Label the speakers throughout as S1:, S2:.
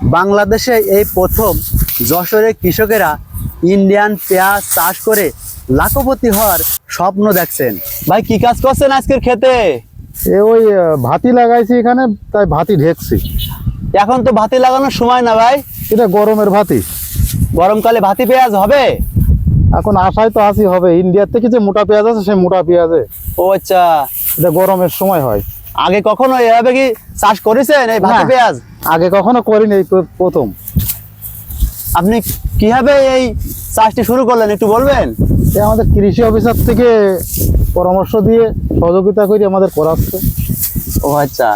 S1: বাংলাদেশে এই প্রথম যশোরের কৃষকেরা ইন্ডিয়ান পেঁয়াজ চাষ করে লাখপতি হওয়ার স্বপ্ন দেখছেন। ভাই কি কাজ করছেন আজকের খেতে?
S2: এ ওই ভাতি লাগাইছি এখানে তাই ভাতি ঢেকছি।
S1: এখন তো ভাতি লাগানোর সময় না ভাই?
S2: এটা গরমের ভাতি
S1: গরমকালে ভাতি পেঁয়াজ হবে?
S2: এখন আশায় তো আসি হবে। ইন্ডিয়ার থেকে যে মোটা পেঁয়াজ আছে সেই মোটা পেঁয়াজে।
S1: ও আচ্ছা।
S2: এটা গরমের সময় হয়।
S1: আগে কখনো এভাবে কি চাষ করেছেন এই ভাতি পেঁয়াজ?
S2: আগে কখনো করিনি এই প্রথম।
S1: আপনি কীভাবে এই চাষটি শুরু করলেন একটু বলবেন?
S2: এ আমাদের কৃষি অফিসার থেকে পরামর্শ দিয়ে সহযোগিতা করে আমাদের করাচ্ছে।
S1: ও আচ্ছা।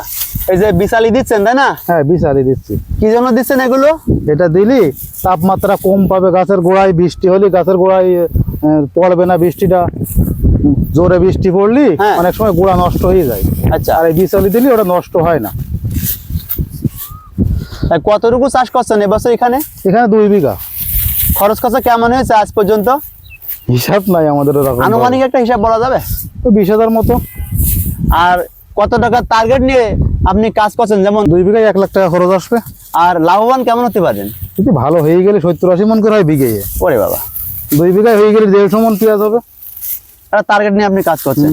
S1: এই যে বিশালি দিচ্ছেন তাই না?
S2: হ্যাঁ বিচারি দিচ্ছি।
S1: কি জন্য দিচ্ছেন এগুলো?
S2: এটা দিলি তাপমাত্রা কম পাবে গাছের গোড়ায় বৃষ্টি হলে গাছের গোড়ায় পড়বে না বৃষ্টিটা। জোরে বৃষ্টি পড়লি
S1: হ্যাঁ।
S2: অনেক সময় গোড়া নষ্ট হয়ে যায়।
S1: আচ্ছা।
S2: আর এই বিচলি দিলি ওটা নষ্ট হয় না।
S1: কতটুকু চাষ করছেন এবছর এখানে?
S2: এখানে দুই বিঘা।
S1: খরচ খরচা কেমন হয়েছে আজ পর্যন্ত?
S2: হিসাব নাই আমাদের
S1: আনুমানিক একটা হিসাব বলা যাবে?
S2: বিশ হাজার মতো।
S1: আর কত টাকার টার্গেট নিয়ে আপনি কাজ করছেন? যেমন
S2: দুই বিঘায় এক লাখ টাকা খরচ আসবে।
S1: আর লাভবান কেমন হতে পারেন?
S2: যদি ভালো হয়ে গেলে সত্তর আশি মন করে হয় বিঘে
S1: ওরে বাবা।
S2: দুই বিঘায় হয়ে গেলে দেড়শো মন পেঁয়াজ হবে।
S1: একটা টার্গেট নিয়ে আপনি কাজ করছেন।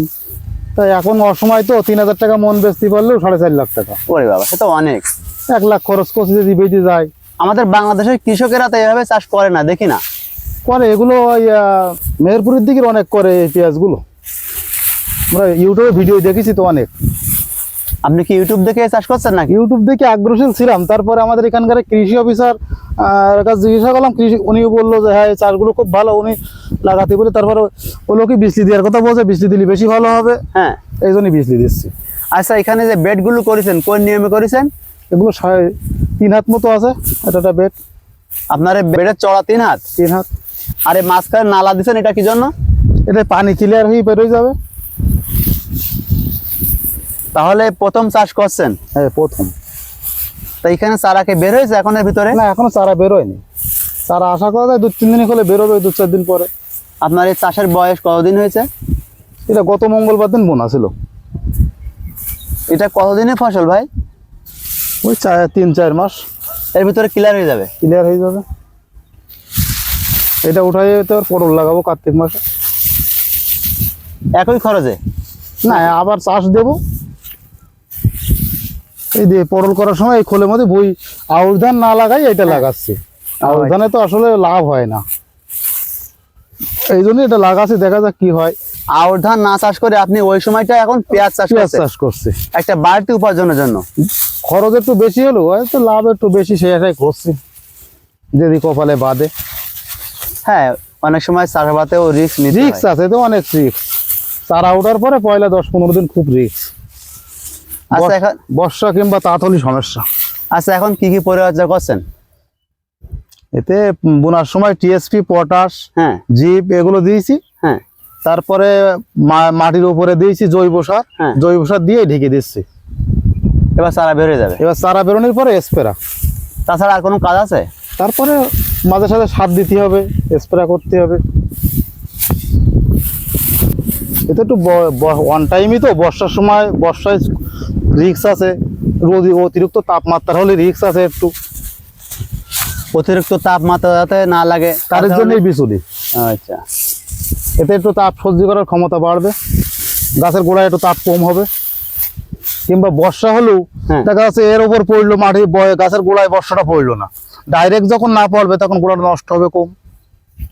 S2: তাই এখন অসময় তো তিন হাজার টাকা মন বেচতে পারলেও সাড়ে চার লাখ টাকা।
S1: ওরে বাবা সে তো অনেক।
S2: এক লাখ খরচ করছে যদি বেঁচে যায়।
S1: আমাদের বাংলাদেশের কৃষকেরা তো এভাবে চাষ করে না দেখি না।
S2: করে এগুলো ওই মেহেরপুরের দিকের অনেক করে এই পেঁয়াজগুলো। আমরা ইউটিউবে ভিডিও দেখেছি তো অনেক।
S1: আপনি কি ইউটিউব দেখে চাষ করছেন নাকি?
S2: ইউটিউব দেখে আগ্রহশীল ছিলাম। তারপরে আমাদের এখানকার কৃষি অফিসার কাছে জিজ্ঞাসা করলাম কৃষি উনি বলল যে হ্যাঁ এই চাষগুলো খুব ভালো উনি লাগাতে বলে তারপরে ও লোকে বিজলি দেওয়ার কথা বলছে বিজলি দিলে বেশি ভালো হবে।
S1: হ্যাঁ।
S2: এই জন্যই বিজলি দিচ্ছি।
S1: আচ্ছা এখানে যে বেডগুলো করেছেন কোন নিয়মে করেছেন?
S2: এগুলো সাড়ে তিন হাত মতো আছে এটা একটা বেড।
S1: আপনার বেডের চড়া তিন হাত?
S2: তিন হাত।
S1: আর এই মাঝখানে নালা দিচ্ছেন এটা কি জন্য?
S2: এটা পানি ক্লিয়ার হয়ে বেরোয় যাবে।
S1: তাহলে প্রথম চাষ করছেন?
S2: হ্যাঁ প্রথম।
S1: তা এখানে চারাকে বের হয়েছে এখন এর ভিতরে?
S2: না এখনও চারা বেরোয়নি। চারা আশা করা যায় দু তিন দিন হলে বেরোবে দু চার দিন পরে।
S1: আপনার এই চাষের বয়স কতদিন হয়েছে?
S2: এটা গত মঙ্গলবার দিন বোনা ছিল।
S1: এটা কতদিনের ফসল ভাই?
S2: ওই চার তিন চার মাস।
S1: এর ভিতরে ক্লিয়ার হয়ে যাবে।
S2: ক্লিয়ার হয়ে যাবে। এটা উঠাই তো আর পটল লাগাবো কার্তিক মাসে।
S1: একই খরচে?
S2: না আবার চাষ দেব। এই দিয়ে পটল করার সময় এই খোলের মধ্যে বই আউশ ধান না লাগাই এটা লাগাচ্ছি। আউশ ধানে তো আসলে লাভ হয় না। এই জন্য এটা লাগাচ্ছি দেখা যাক কি হয়।
S1: আউর ধান না চাষ করে আপনি ওই সময়টা এখন পেঁয়াজ চাষ
S2: পেঁয়াজ চাষ করছি।
S1: একটা বাড়তি উপার্জনের জন্য?
S2: খরচ একটু বেশি হলো হয়তো লাভ একটু বেশি সেটাই করছি। যদি কপালে বাদে
S1: হ্যাঁ অনেক সময় চাষাবাদেও রিস্ক
S2: রিক্স আছে তো অনেক রিক্স চারা ওঠার পরে পয়লা দশ পনেরো দিন খুব রিক্স
S1: আচ্ছা এখন
S2: বর্ষা কিংবা তাঁতলি সমস্যা।
S1: আচ্ছা এখন কি কি পরিচর্যা করছেন?
S2: এতে বোনার সময় টিএসপি পটাশ
S1: হ্যাঁ।
S2: জিপ এগুলো দিয়েছি।
S1: হ্যাঁ।
S2: তারপরে মাটির উপরে দিয়েছি জৈব সার।
S1: হ্যাঁ।
S2: জৈব সার দিয়ে ঢেকে দিচ্ছি।
S1: এবার চারা বের হয়ে যাবে।
S2: এবার চারা বেরোনোর পরে স্প্রে
S1: তাছাড়া আর কোনো কাজ আছে?
S2: তারপরে মাঝে সাথে সার দিতে হবে স্প্রে করতে হবে। এতে একটু ওয়ান টাইমই তো বর্ষার সময় বর্ষায় রিক্স আছে। রোদ অতিরিক্ত তাপমাত্রা হলে রিক্স আছে একটু।
S1: অতিরিক্ত তাপমাত্রা যাতে না লাগে
S2: তার জন্যই বিচুলি।
S1: আচ্ছা।
S2: এতে একটু তাপ সহ্য করার ক্ষমতা বাড়বে। গাছের গোড়ায় একটু তাপ কম হবে। কিংবা বর্ষা হলেও
S1: হ্যাঁ।
S2: দেখা যাচ্ছে এর ওপর পড়ল মাটি গাছের গোড়ায় বর্ষাটা পড়ল না ডাইরেক্ট যখন না পড়বে তখন গোড়াটা নষ্ট হবে কম